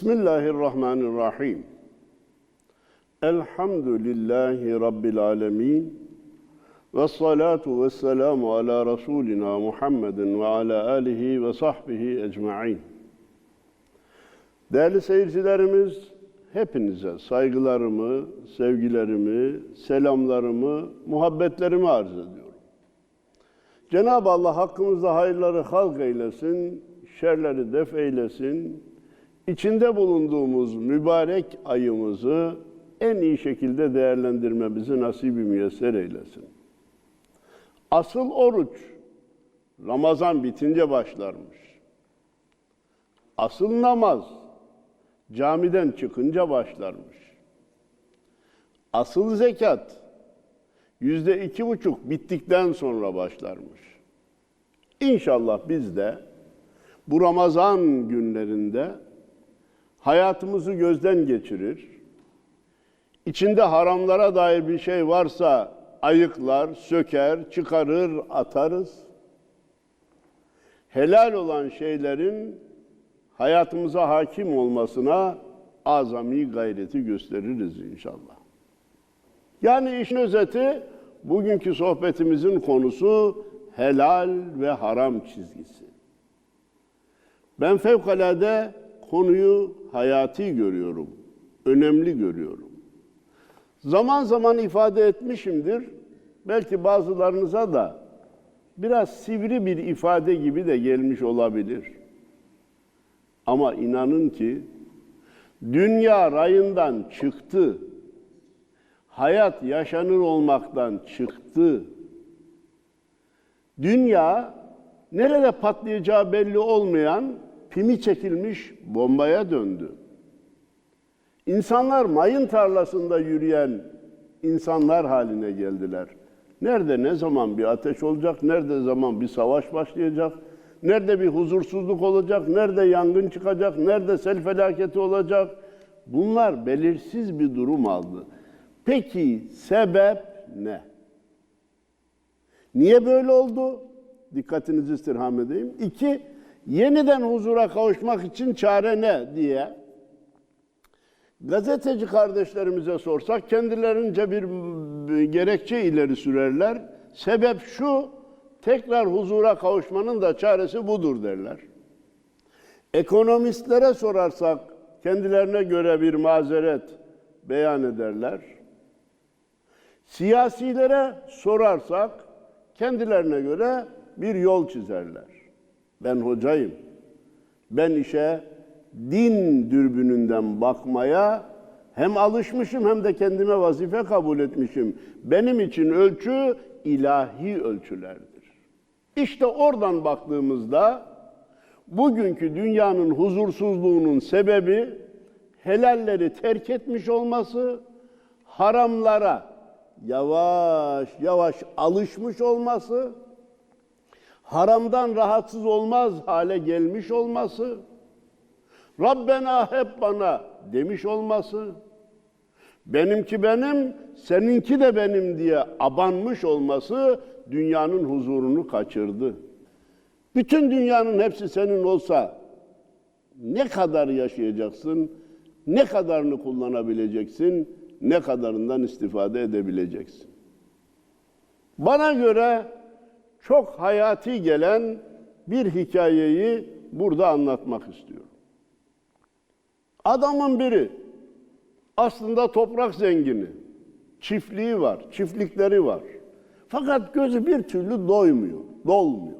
Bismillahirrahmanirrahim. Elhamdülillahi Rabbil alemin. Ve salatu ve selamu ala Resulina Muhammedin ve ala alihi ve sahbihi ecma'in. Değerli seyircilerimiz, hepinize saygılarımı, sevgilerimi, selamlarımı, muhabbetlerimi arz ediyorum. Cenab-ı Allah hakkımızda hayırları halk eylesin, şerleri def eylesin, içinde bulunduğumuz mübarek ayımızı en iyi şekilde değerlendirmemizi nasip-i müyesser eylesin. Asıl oruç Ramazan bitince başlarmış. Asıl namaz camiden çıkınca başlarmış. Asıl zekat yüzde iki buçuk bittikten sonra başlarmış. İnşallah biz de bu Ramazan günlerinde hayatımızı gözden geçirir, içinde haramlara dair bir şey varsa ayıklar, söker, çıkarır, atarız. Helal olan şeylerin hayatımıza hakim olmasına azami gayreti gösteririz inşallah. Yani işin özeti bugünkü sohbetimizin konusu helal ve haram çizgisi. Ben fevkalade konuyu hayati görüyorum, önemli görüyorum. Zaman zaman ifade etmişimdir. Belki bazılarınıza da biraz sivri bir ifade gibi de gelmiş olabilir. Ama inanın ki dünya rayından çıktı. Hayat yaşanır olmaktan çıktı. Dünya nerede patlayacağı belli olmayan pimi çekilmiş bombaya döndü. İnsanlar mayın tarlasında yürüyen insanlar haline geldiler. Nerede ne zaman bir ateş olacak, nerede zaman bir savaş başlayacak, nerede bir huzursuzluk olacak, nerede yangın çıkacak, nerede sel felaketi olacak. Bunlar belirsiz bir durum aldı. Peki sebep ne? Niye böyle oldu? Dikkatinizi istirham edeyim. İki, yeniden huzura kavuşmak için çare ne diye gazeteci kardeşlerimize sorsak kendilerince bir gerekçe ileri sürerler. Sebep şu, tekrar huzura kavuşmanın da çaresi budur derler. Ekonomistlere sorarsak kendilerine göre bir mazeret beyan ederler. Siyasilere sorarsak kendilerine göre bir yol çizerler. Ben hocayım. Ben işe din dürbününden bakmaya hem alışmışım hem de kendime vazife kabul etmişim. Benim için ölçü ilahi ölçülerdir. İşte oradan baktığımızda bugünkü dünyanın huzursuzluğunun sebebi helalleri terk etmiş olması, haramlara yavaş yavaş alışmış olması, haramdan rahatsız olmaz hale gelmiş olması, Rabbena hep bana demiş olması, benimki benim, seninki de benim diye abanmış olması dünyanın huzurunu kaçırdı. Bütün dünyanın hepsi senin olsa ne kadar yaşayacaksın, ne kadarını kullanabileceksin, ne kadarından istifade edebileceksin. Bana göre çok hayati gelen bir hikayeyi burada anlatmak istiyorum. Adamın biri aslında toprak zengini, çiftliği var, çiftlikleri var. Fakat gözü bir türlü doymuyor, dolmuyor.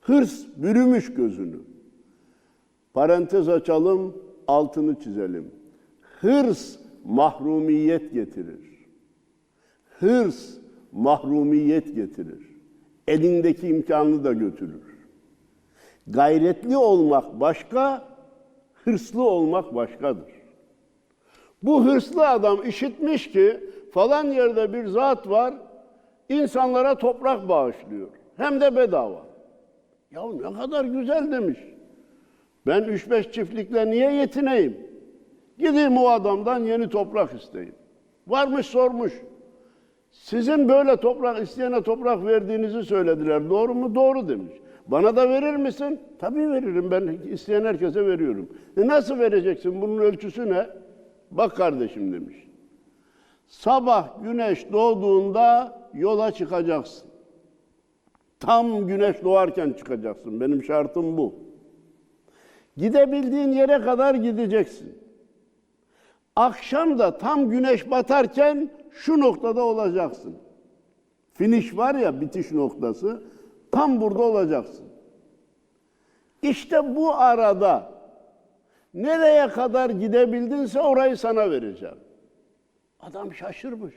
Hırs bürümüş gözünü. Parantez açalım, altını çizelim. Hırs mahrumiyet getirir. Hırs mahrumiyet getirir. Elindeki imkanını da götürür. Gayretli olmak başka, hırslı olmak başkadır. Bu hırslı adam işitmiş ki falan yerde bir zat var, insanlara toprak bağışlıyor. Hem de bedava. Ya ne kadar güzel demiş. Ben üç beş çiftlikle niye yetineyim? Gideyim o adamdan yeni toprak isteyeyim. Varmış sormuş. Sizin böyle toprak isteyene toprak verdiğinizi söylediler. Doğru mu? Doğru demiş. Bana da verir misin? Tabii veririm ben isteyen herkese veriyorum. E nasıl vereceksin? Bunun ölçüsü ne? Bak kardeşim demiş. Sabah güneş doğduğunda yola çıkacaksın. Tam güneş doğarken çıkacaksın. Benim şartım bu. Gidebildiğin yere kadar gideceksin. Akşam da tam güneş batarken şu noktada olacaksın. Finish var ya bitiş noktası. Tam burada olacaksın. İşte bu arada nereye kadar gidebildinse orayı sana vereceğim. Adam şaşırmış.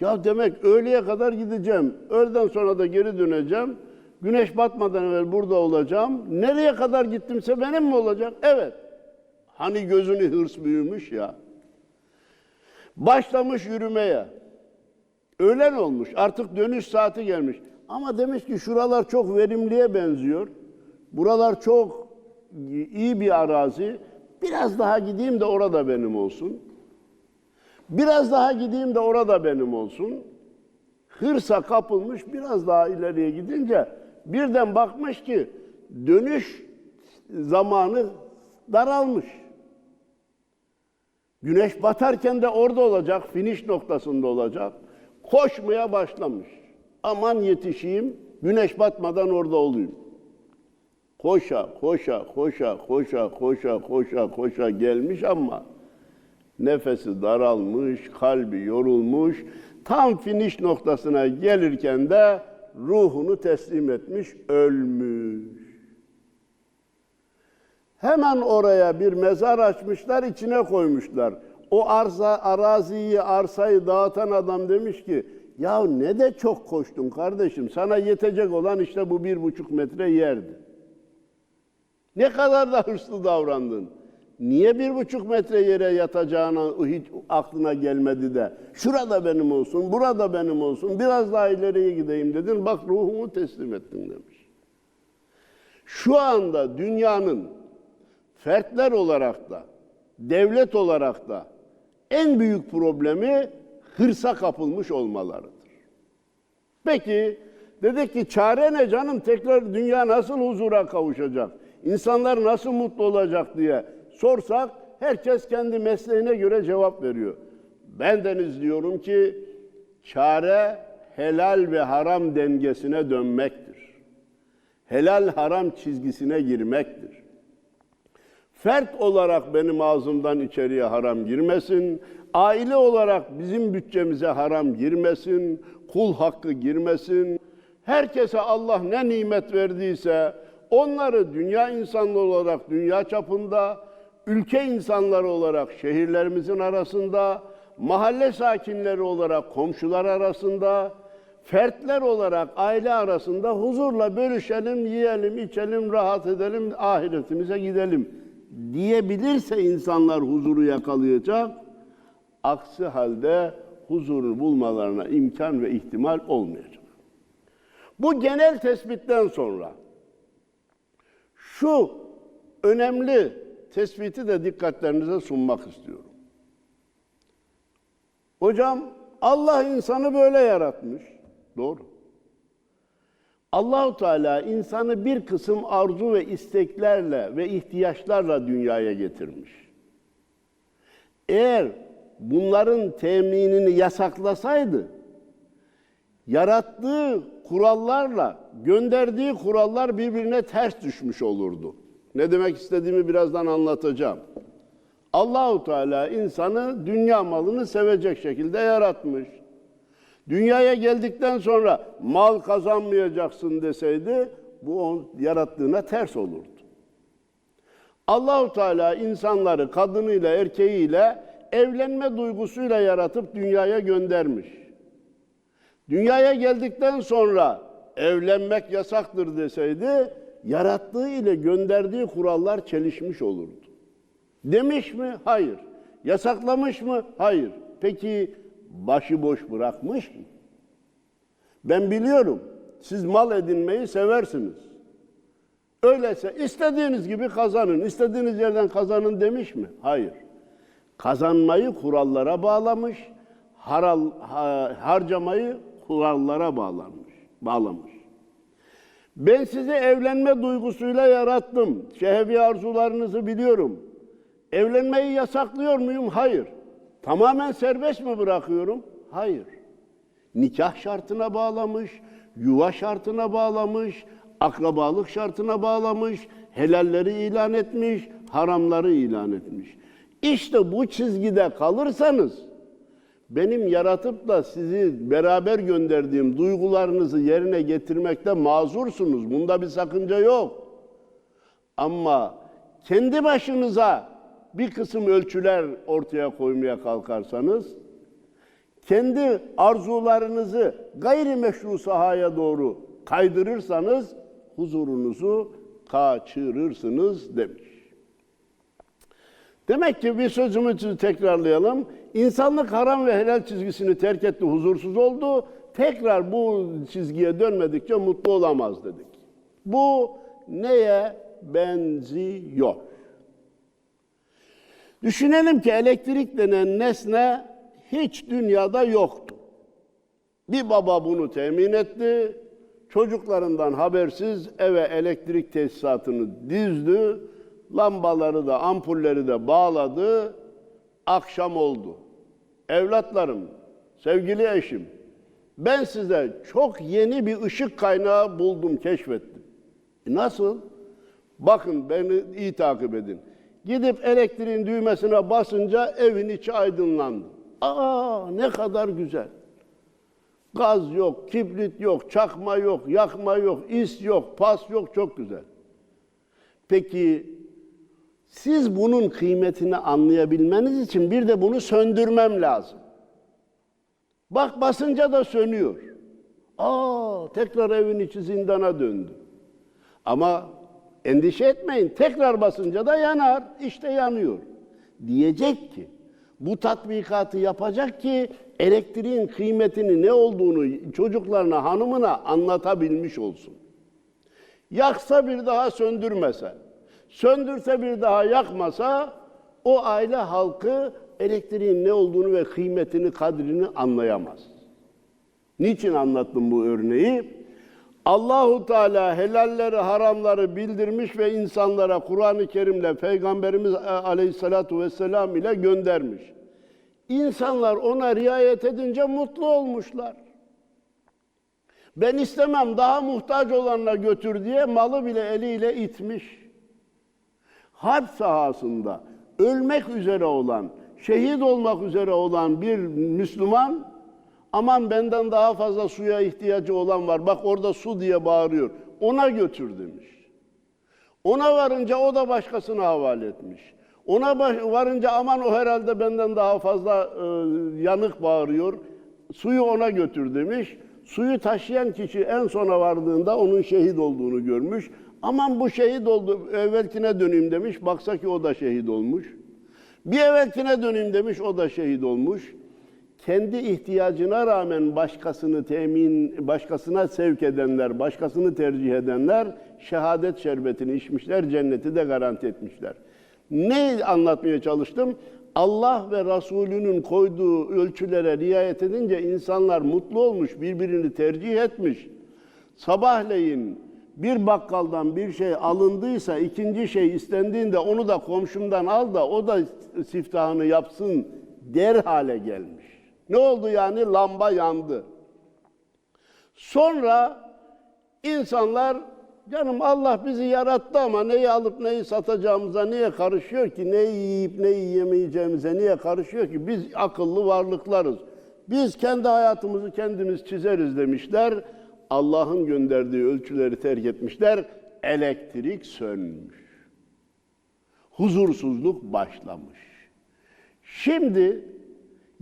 Ya demek öğleye kadar gideceğim. Öğleden sonra da geri döneceğim. Güneş batmadan evvel burada olacağım. Nereye kadar gittimse benim mi olacak? Evet. Hani gözünü hırs büyümüş ya. Başlamış yürümeye. Öğlen olmuş. Artık dönüş saati gelmiş. Ama demiş ki şuralar çok verimliye benziyor. Buralar çok iyi bir arazi. Biraz daha gideyim de orada benim olsun. Biraz daha gideyim de orada benim olsun. Hırsa kapılmış biraz daha ileriye gidince birden bakmış ki dönüş zamanı daralmış. Güneş batarken de orada olacak, finish noktasında olacak. Koşmaya başlamış. Aman yetişeyim, güneş batmadan orada olayım. Koşa, koşa, koşa, koşa, koşa, koşa, koşa gelmiş ama nefesi daralmış, kalbi yorulmuş. Tam finish noktasına gelirken de ruhunu teslim etmiş, ölmüş. Hemen oraya bir mezar açmışlar, içine koymuşlar. O arsa, araziyi, arsayı dağıtan adam demiş ki, ya ne de çok koştun kardeşim, sana yetecek olan işte bu bir buçuk metre yerdi. Ne kadar da hırslı davrandın. Niye bir buçuk metre yere yatacağına hiç aklına gelmedi de şurada benim olsun, burada benim olsun, biraz daha ileriye gideyim dedin. Bak ruhumu teslim ettim demiş. Şu anda dünyanın fertler olarak da, devlet olarak da en büyük problemi hırsa kapılmış olmalarıdır. Peki dedik ki çare ne canım? Tekrar dünya nasıl huzura kavuşacak? İnsanlar nasıl mutlu olacak diye sorsak herkes kendi mesleğine göre cevap veriyor. Ben deniz diyorum ki çare helal ve haram dengesine dönmektir. Helal haram çizgisine girmektir. Fert olarak benim ağzımdan içeriye haram girmesin. Aile olarak bizim bütçemize haram girmesin. Kul hakkı girmesin. Herkese Allah ne nimet verdiyse onları dünya insanları olarak dünya çapında, ülke insanları olarak şehirlerimizin arasında, mahalle sakinleri olarak komşular arasında, fertler olarak aile arasında huzurla bölüşelim, yiyelim, içelim, rahat edelim, ahiretimize gidelim diyebilirse insanlar huzuru yakalayacak. Aksi halde huzuru bulmalarına imkan ve ihtimal olmayacak. Bu genel tespitten sonra şu önemli tespiti de dikkatlerinize sunmak istiyorum. Hocam Allah insanı böyle yaratmış. Doğru. Allahu Teala insanı bir kısım arzu ve isteklerle ve ihtiyaçlarla dünyaya getirmiş. Eğer bunların teminini yasaklasaydı, yarattığı kurallarla gönderdiği kurallar birbirine ters düşmüş olurdu. Ne demek istediğimi birazdan anlatacağım. Allahu Teala insanı dünya malını sevecek şekilde yaratmış. Dünyaya geldikten sonra mal kazanmayacaksın deseydi bu onun yarattığına ters olurdu. Allahu Teala insanları kadınıyla erkeğiyle evlenme duygusuyla yaratıp dünyaya göndermiş. Dünyaya geldikten sonra evlenmek yasaktır deseydi yarattığı ile gönderdiği kurallar çelişmiş olurdu. Demiş mi? Hayır. Yasaklamış mı? Hayır. Peki başıboş bırakmış mı? Ben biliyorum. Siz mal edinmeyi seversiniz. Öyleyse istediğiniz gibi kazanın, istediğiniz yerden kazanın demiş mi? Hayır. Kazanmayı kurallara bağlamış, haral, ha, harcamayı kurallara bağlanmış, bağlamış. Ben sizi evlenme duygusuyla yarattım. Şehvi arzularınızı biliyorum. Evlenmeyi yasaklıyor muyum? Hayır. Tamamen serbest mi bırakıyorum? Hayır. Nikah şartına bağlamış, yuva şartına bağlamış, akrabalık şartına bağlamış, helalleri ilan etmiş, haramları ilan etmiş. İşte bu çizgide kalırsanız benim yaratıp da sizi beraber gönderdiğim duygularınızı yerine getirmekte mazursunuz. Bunda bir sakınca yok. Ama kendi başınıza bir kısım ölçüler ortaya koymaya kalkarsanız, kendi arzularınızı gayrimeşru sahaya doğru kaydırırsanız huzurunuzu kaçırırsınız demiş. Demek ki bir sözümüzü tekrarlayalım. İnsanlık haram ve helal çizgisini terk etti, huzursuz oldu. Tekrar bu çizgiye dönmedikçe mutlu olamaz dedik. Bu neye benziyor? Düşünelim ki elektrik denen nesne hiç dünyada yoktu. Bir baba bunu temin etti. Çocuklarından habersiz eve elektrik tesisatını dizdi. Lambaları da ampulleri de bağladı. Akşam oldu. Evlatlarım, sevgili eşim, ben size çok yeni bir ışık kaynağı buldum, keşfettim. E nasıl? Bakın beni iyi takip edin. Gidip elektriğin düğmesine basınca evin içi aydınlandı. Aa ne kadar güzel. Gaz yok, kibrit yok, çakma yok, yakma yok, is yok, pas yok, çok güzel. Peki siz bunun kıymetini anlayabilmeniz için bir de bunu söndürmem lazım. Bak basınca da sönüyor. Aa tekrar evin içi zindana döndü. Ama endişe etmeyin. Tekrar basınca da yanar. İşte yanıyor. Diyecek ki bu tatbikatı yapacak ki elektriğin kıymetini ne olduğunu çocuklarına, hanımına anlatabilmiş olsun. Yaksa bir daha söndürmese, söndürse bir daha yakmasa o aile halkı elektriğin ne olduğunu ve kıymetini, kadrini anlayamaz. Niçin anlattım bu örneği? Allahu Teala helalleri, haramları bildirmiş ve insanlara Kur'an-ı Kerim'le Peygamberimiz Aleyhissalatu vesselam ile göndermiş. İnsanlar ona riayet edince mutlu olmuşlar. Ben istemem daha muhtaç olanına götür diye malı bile eliyle itmiş. Harp sahasında ölmek üzere olan, şehit olmak üzere olan bir Müslüman aman benden daha fazla suya ihtiyacı olan var. Bak orada su diye bağırıyor. Ona götür demiş. Ona varınca o da başkasına havale etmiş. Ona varınca aman o herhalde benden daha fazla e, yanık bağırıyor. Suyu ona götür demiş. Suyu taşıyan kişi en sona vardığında onun şehit olduğunu görmüş. Aman bu şehit oldu, evvelkine döneyim demiş. Baksa ki o da şehit olmuş. Bir evvelkine döneyim demiş, o da şehit olmuş. Kendi ihtiyacına rağmen başkasını temin, başkasına sevk edenler, başkasını tercih edenler şehadet şerbetini içmişler, cenneti de garanti etmişler. Ne anlatmaya çalıştım? Allah ve Resulünün koyduğu ölçülere riayet edince insanlar mutlu olmuş, birbirini tercih etmiş. Sabahleyin bir bakkaldan bir şey alındıysa ikinci şey istendiğinde onu da komşumdan al da o da siftahını yapsın der hale gelmiş. Ne oldu yani? Lamba yandı. Sonra insanlar canım Allah bizi yarattı ama neyi alıp neyi satacağımıza niye karışıyor ki? Neyi yiyip neyi yemeyeceğimize niye karışıyor ki? Biz akıllı varlıklarız. Biz kendi hayatımızı kendimiz çizeriz demişler. Allah'ın gönderdiği ölçüleri terk etmişler. Elektrik sönmüş. Huzursuzluk başlamış. Şimdi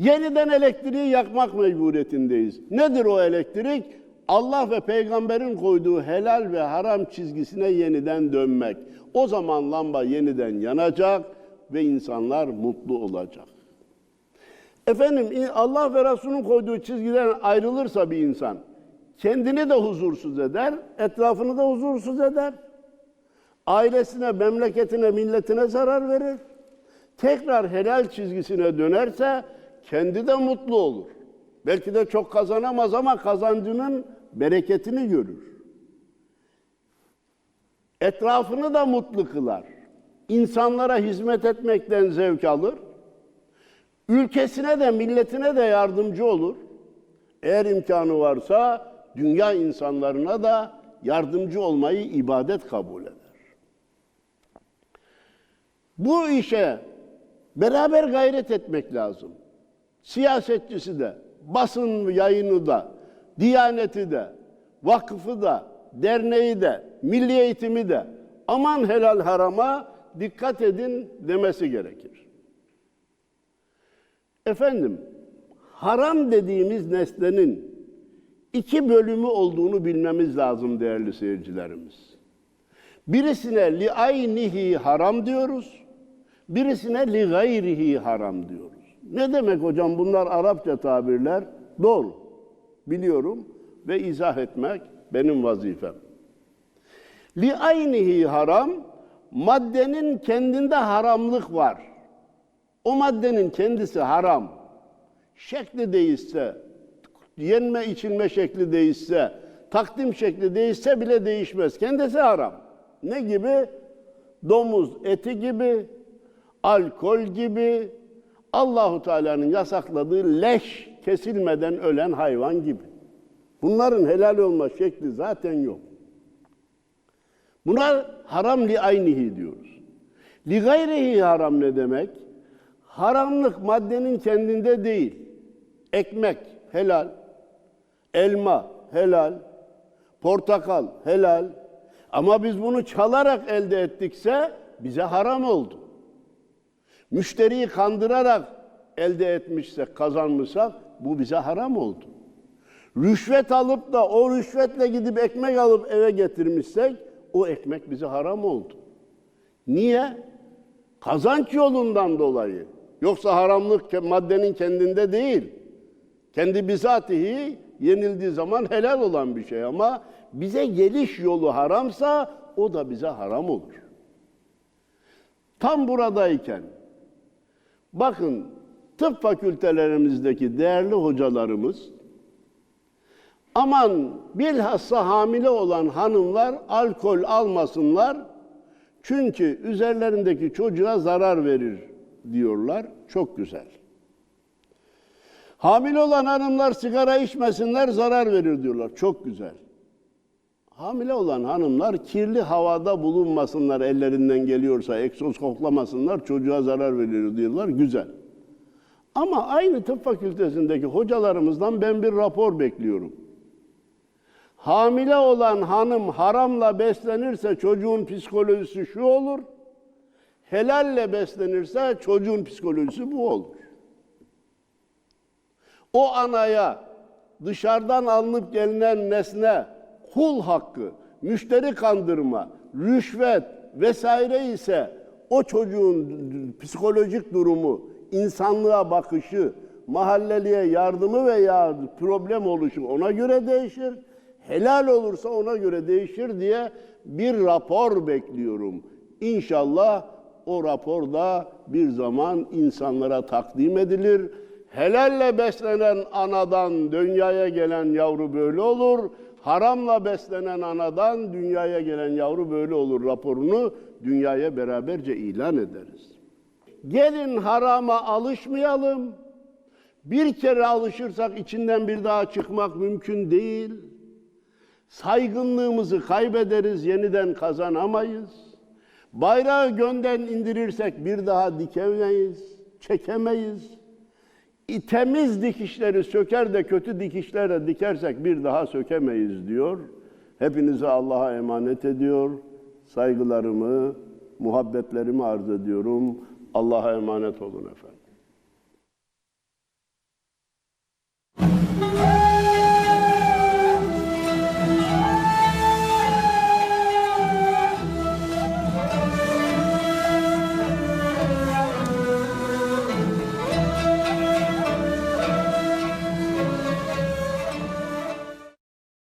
yeniden elektriği yakmak mecburiyetindeyiz. Nedir o elektrik? Allah ve peygamberin koyduğu helal ve haram çizgisine yeniden dönmek. O zaman lamba yeniden yanacak ve insanlar mutlu olacak. Efendim Allah ve Resulünün koyduğu çizgiden ayrılırsa bir insan kendini de huzursuz eder, etrafını da huzursuz eder. Ailesine, memleketine, milletine zarar verir. Tekrar helal çizgisine dönerse kendi de mutlu olur. Belki de çok kazanamaz ama kazancının bereketini görür. Etrafını da mutlu kılar. İnsanlara hizmet etmekten zevk alır. Ülkesine de milletine de yardımcı olur. Eğer imkanı varsa dünya insanlarına da yardımcı olmayı ibadet kabul eder. Bu işe beraber gayret etmek lazım. Siyasetçisi de, basın yayını da, diyaneti de, vakfı da, derneği de, milli eğitimi de aman helal harama dikkat edin demesi gerekir. Efendim, haram dediğimiz nesnenin iki bölümü olduğunu bilmemiz lazım değerli seyircilerimiz. Birisine li aynihi haram diyoruz, birisine li gayrihi haram diyoruz. Ne demek hocam bunlar Arapça tabirler? Doğru, biliyorum ve izah etmek benim vazifem. Li aynihi haram, maddenin kendinde haramlık var. O maddenin kendisi haram. Şekli değişse, yenme içilme şekli değişse, takdim şekli değişse bile değişmez. Kendisi haram. Ne gibi? Domuz eti gibi, alkol gibi, Allahu Teala'nın yasakladığı leş kesilmeden ölen hayvan gibi. Bunların helal olma şekli zaten yok. Buna haram li aynihi diyoruz. Li gayrihi haram ne demek? Haramlık maddenin kendinde değil. Ekmek helal, elma helal, portakal helal. Ama biz bunu çalarak elde ettikse bize haram oldu. Müşteriyi kandırarak elde etmişsek, kazanmışsak bu bize haram oldu. Rüşvet alıp da o rüşvetle gidip ekmek alıp eve getirmişsek o ekmek bize haram oldu. Niye? Kazanç yolundan dolayı. Yoksa haramlık maddenin kendinde değil. Kendi bizatihi yenildiği zaman helal olan bir şey ama bize geliş yolu haramsa o da bize haram olur. Tam buradayken bakın tıp fakültelerimizdeki değerli hocalarımız aman bilhassa hamile olan hanımlar alkol almasınlar çünkü üzerlerindeki çocuğa zarar verir diyorlar. Çok güzel. Hamile olan hanımlar sigara içmesinler zarar verir diyorlar. Çok güzel. Hamile olan hanımlar kirli havada bulunmasınlar ellerinden geliyorsa, egzoz koklamasınlar, çocuğa zarar verir diyorlar. Güzel. Ama aynı tıp fakültesindeki hocalarımızdan ben bir rapor bekliyorum. Hamile olan hanım haramla beslenirse çocuğun psikolojisi şu olur. Helalle beslenirse çocuğun psikolojisi bu olur. O anaya dışarıdan alınıp gelinen nesne kul hakkı, müşteri kandırma, rüşvet vesaire ise o çocuğun psikolojik durumu, insanlığa bakışı, mahalleliye yardımı veya problem oluşu ona göre değişir. Helal olursa ona göre değişir diye bir rapor bekliyorum. İnşallah o rapor da bir zaman insanlara takdim edilir. Helalle beslenen anadan dünyaya gelen yavru böyle olur. Haramla beslenen anadan dünyaya gelen yavru böyle olur raporunu dünyaya beraberce ilan ederiz. Gelin harama alışmayalım. Bir kere alışırsak içinden bir daha çıkmak mümkün değil. Saygınlığımızı kaybederiz, yeniden kazanamayız. Bayrağı gönden indirirsek bir daha dikemeyiz, çekemeyiz. Temiz dikişleri söker de kötü dikişlerle dikersek bir daha sökemeyiz diyor. Hepinize Allah'a emanet ediyor. Saygılarımı, muhabbetlerimi arz ediyorum. Allah'a emanet olun efendim.